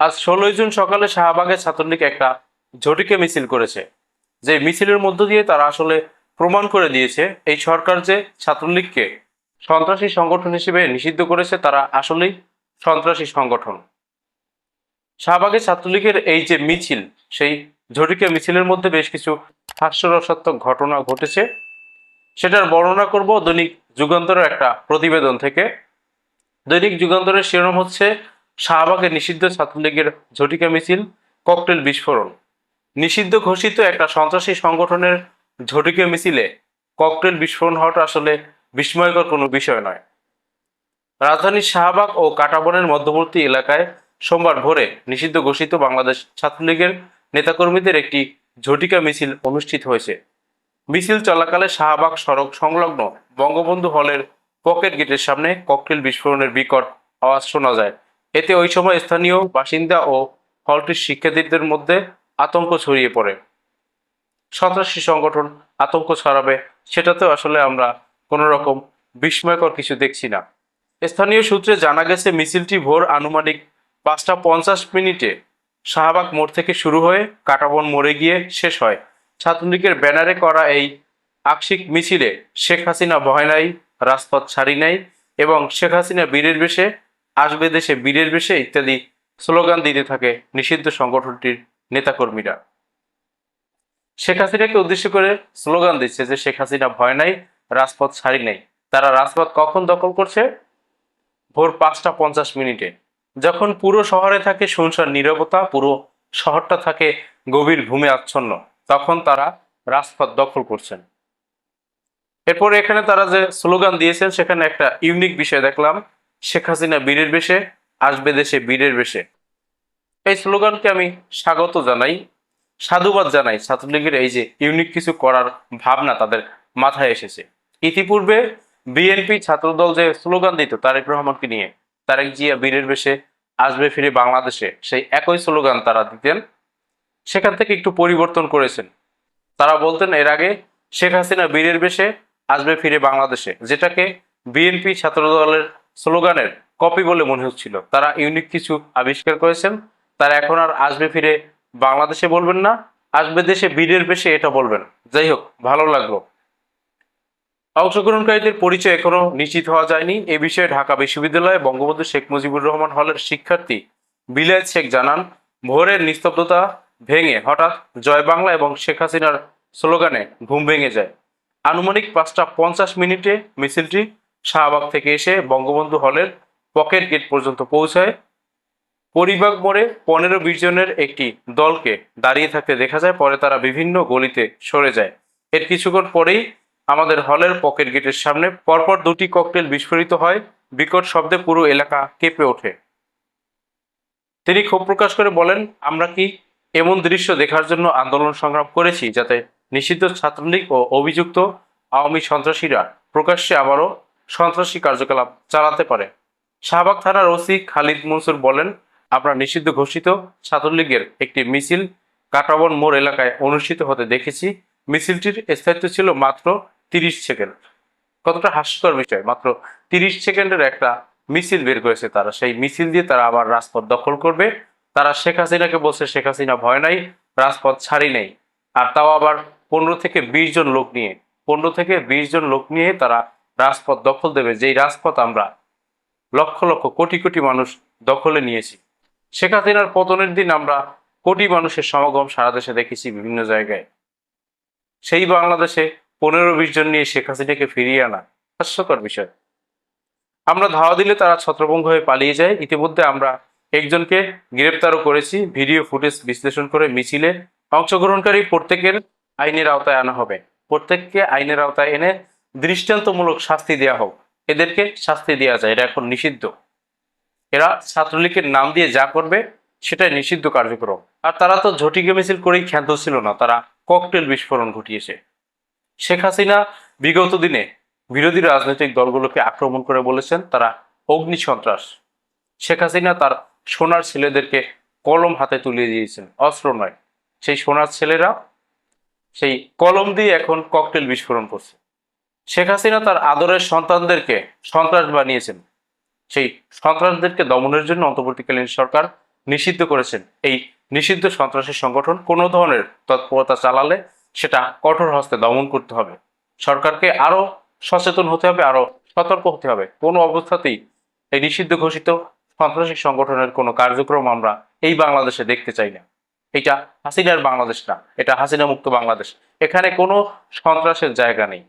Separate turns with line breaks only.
আজ ষোলোই জুন সকালে শাহবাগের ছাত্রলীগ একটা ঝটিকে মিছিল করেছে। যে মিছিলের মধ্য দিয়ে তারা আসলে প্রমাণ করে দিয়েছে এই সরকার যে ছাত্রলীগকে সন্ত্রাসী সংগঠন হিসেবে নিষিদ্ধ করেছে, তারা আসলেই সন্ত্রাসী সংগঠন। শাহবাগের ছাত্রলীগের এই যে মিছিল, সেই ঝটিকে মিছিলের মধ্যে বেশ কিছু হাস্যরসাত্মক ঘটনা ঘটেছে। সেটার বর্ণনা করব দৈনিক যুগান্তরের একটা প্রতিবেদন থেকে। দৈনিক যুগান্তরের শিরোনাম হচ্ছে শাহবাগে নিষিদ্ধ ছাত্রলীগের ঝটিকা মিছিল, ককটেল বিস্ফোরণ। নিষিদ্ধ ঘোষিত একটা সন্ত্রাসী সংগঠনের ঝটিকা মিছিলে ককটেল বিস্ফোরণ হওয়াটা আসলে বিস্ময়কর কোনো বিষয় নয়। রাজধানীর শাহবাগ ও কাটাবনের মধ্যবর্তী এলাকায় সোমবার ভোরে নিষিদ্ধ ঘোষিত বাংলাদেশ ছাত্রলীগের নেতাকর্মীদের একটি ঝটিকা মিছিল অনুষ্ঠিত হয়েছে। মিছিল চলাকালে শাহবাগ সড়ক সংলগ্ন বঙ্গবন্ধু হলের পকেট গেটের সামনে ককটেল বিস্ফোরণের বিকট আওয়াজ শোনা যায়। এতে ওই সময় স্থানীয় বাসিন্দা ও হলটির শিক্ষার্থীদের মধ্যে আতঙ্ক ছড়িয়ে পড়ে। সন্ত্রাসী সংগঠন আতঙ্ক ছড়াবে, সেটাতেও আসলে আমরা কোনো রকম বিস্ময়কর কিছু দেখছি না। স্থানীয় সূত্রে জানা গেছে, মিছিলটি ভোর আনুমানিক পাঁচটা পঞ্চাশ মিনিটে শাহবাগ মোড় থেকে শুরু হয়ে কাটাবন মোড়ে গিয়ে শেষ হয়। ছাত্রলীগের ব্যানারে করা এই আকস্মিক মিছিলে শেখ হাসিনা ভয় নাই, রাজপথ ছাড়ি নাই এবং শেখ হাসিনা বীরের বেশে আসবে দেশে বীরের বেশে ইত্যাদি স্লোগান দিতে থাকে নিষিদ্ধ সংগঠনটির নেতাকর্মীরা। শেখ হাসিনাকে উদ্দেশ্য করে স্লোগান দিচ্ছে যে শেখ হাসিনা ভয় নাই, রাজপথ ছাড়ি নাই। তারা রাজপথ কখন দখল করছে? ভোর পাঁচটা পঞ্চাশ মিনিটে। যখন পুরো শহরে থাকে শুনশান নীরবতা, পুরো শহরটা থাকে গভীর ঘুমে আচ্ছন্ন, তখন তারা রাজপথ দখল করছেন। এরপর এখানে তারা যে স্লোগান দিয়েছেন, সেখানে একটা ইউনিক বিষয় দেখলাম। শেখ হাসিনা বীরের বেশে, আসবে দেশে বীরের বেশে। এই স্লোগানকে আমি স্বাগত জানাই, সাধুবাদ জানাই ছাত্রলীগের এই যে ইউনিক কিছু করার ভাবনা তাদের মাথায় এসেছে। ইতিপূর্বে বিএনপি ছাত্রদল যে স্লোগান দিত তারেক রহমানকে নিয়ে, তারেক জিয়া বীরের বেশে, আসবে ফিরে বাংলাদেশে, সেই একই স্লোগান তারা দিতেন। সেখান থেকে একটু পরিবর্তন করেছেন। তারা বলতেন এর আগে, শেখ হাসিনা বীরের বেশে, আসবে ফিরে বাংলাদেশে, যেটাকে বিএনপি ছাত্রদলের স্লোগানের কপি বলে মনে হচ্ছিল। তারা ইউনিক কিছু আবিষ্কার করেছেন। তারা এখন আর আসবে ফিরে বাংলাদেশে বলবেন না, আসবে দেশে বীরের বেশে এটা বলবেন। যাই হোক, ভালো লাগল। অংশগ্রহণকারীদের পরিচয় এখনও নিশ্চিত হওয়া যায়নি। এ বিষয়ে ঢাকা বিশ্ববিদ্যালয়ে বঙ্গবন্ধু শেখ মুজিবুর রহমান হলের শিক্ষার্থী বিলায়ত শেখ জানান, ভোরের নিস্তব্ধতা ভেঙে হঠাৎ জয় বাংলা এবং শেখ হাসিনার স্লোগানে ঘুম ভেঙে যায়। আনুমানিক পাঁচটা পঞ্চাশ মিনিটে মিছিলটি শাহবাগ থেকে এসে বঙ্গবন্ধু হলের পকেট গেট পর্যন্ত পৌঁছায়। পরিবাগ মোড়ে পনেরো বিশ জনের একটি দলকে দাঁড়িয়ে থাকতে দেখা যায়, পরে তারা বিভিন্ন গলিতে সরে যায়। এর কিছুক্ষণ পরেই আমাদের হলের পকেট গেটের সামনে পরপর দুটি ককটেল বিস্ফোরিত হয়, বিকট শব্দে পুরো এলাকা কেঁপে ওঠে। তিনি ক্ষোভ প্রকাশ করে বলেন, আমরা কি এমন দৃশ্য দেখার জন্য আন্দোলন সংগ্রাম করেছি যাতে নিষিদ্ধ ছাত্রলীগ ও অভিযুক্ত আওয়ামী সন্ত্রাসীরা প্রকাশ্যে আবারও সন্ত্রাসী কার্যকলাপ চালাতে পারে। শাহবাগ থানার ওসি খালিদ মনসুর বলেন আমরা নিষিদ্ধ ঘোষিত ছাত্রলীগের একটি মিছিল কাটাবন মোড় এলাকায় অনুষ্ঠিত হতে দেখেছি। মিছিলটির স্থায়িত্ব ছিল মাত্র তিরিশ সেকেন্ড। কতটা হাস্যকর বিষয়, মাত্র তিরিশ সেকেন্ডের একটা মিছিল বের করেছে তারা। সেই মিছিল দিয়ে তারা আবার রাজপথ দখল করবে। তারা শেখ হাসিনাকে বলছে, শেখ হাসিনা ভয় নাই, রাজপথ ছাড়ি নেই। আর তাও আবার পনেরো থেকে বিশ জন লোক নিয়ে, পনেরো থেকে বিশ জন লোক নিয়ে তারা রাজপথ দখল দেবে, যেই রাজপথ আমরা লক্ষ লক্ষ কোটি কোটি মানুষ দখলে নিয়েছি। শেখ হাসিনার পতনের দিন আমরা কোটি মানুষের সমাগম সারা দেশে দেখেছি বিভিন্ন জায়গায়। সেই বাংলাদেশে পনেরো বিশ জন নিয়ে শেখ হাসিনাকে ফিরিয়ে আনা হাস্যকর বিষয়। আমরা ধাওয়া দিলে তারা ছত্রভঙ্গ হয়ে পালিয়ে যায়। ইতিমধ্যে আমরা একজনকে গ্রেপ্তারও করেছি। ভিডিও ফুটেজ বিশ্লেষণ করে মিছিলে অংশগ্রহণকারী প্রত্যেকের আইনের আওতায় আনা হবে। প্রত্যেককে আইনের আওতায় এনে দৃষ্টান্তমূলক শাস্তি দেওয়া হোক, এদেরকে শাস্তি দেওয়া যায়, এটা এখন নিষিদ্ধ। এরা ছাত্রলীগের নাম দিয়ে যা করবে, সেটাই নিষিদ্ধ কার্যক্রম। আর তারা তো ঝটিকে মিছিল করেই ক্ষান্ত ছিল না, তারা ককটেল বিস্ফোরণ ঘটিয়েছে। শেখ হাসিনা বিগত দিনে বিরোধী রাজনৈতিক দলগুলোকে আক্রমণ করে বলেছেন, তারা অগ্নি সন্ত্রাস। শেখ হাসিনা তার সোনার ছেলেদেরকে কলম হাতে তুলে দিয়েছেন, অস্ত্র নয়। সেই সোনার ছেলেরা সেই কলম দিয়ে এখন ককটেল বিস্ফোরণ করছে। শেখ হাসিনা তার আদরের সন্তানদেরকে সন্ত্রাস বানিয়েছেন। সেই সন্ত্রাসদেরকে দমনের জন্য অন্তর্বর্তীকালীন সরকার নিষিদ্ধ করেছেন। এই নিষিদ্ধ সন্ত্রাসী সংগঠন কোনো ধরনের তৎপরতা চালালে সেটা কঠোর হস্তে দমন করতে হবে। সরকারকে আরও সচেতন হতে হবে আরও সতর্ক হতে হবে। কোনো অবস্থাতেই এই নিষিদ্ধ ঘোষিত সন্ত্রাসী সংগঠনের কোনো কার্যক্রম আমরা এই বাংলাদেশে দেখতে চাই না। এটা হাসিনার বাংলাদেশ না, এটা হাসিনা মুক্ত বাংলাদেশ। এখানে কোনো সন্ত্রাসের জায়গা নেই।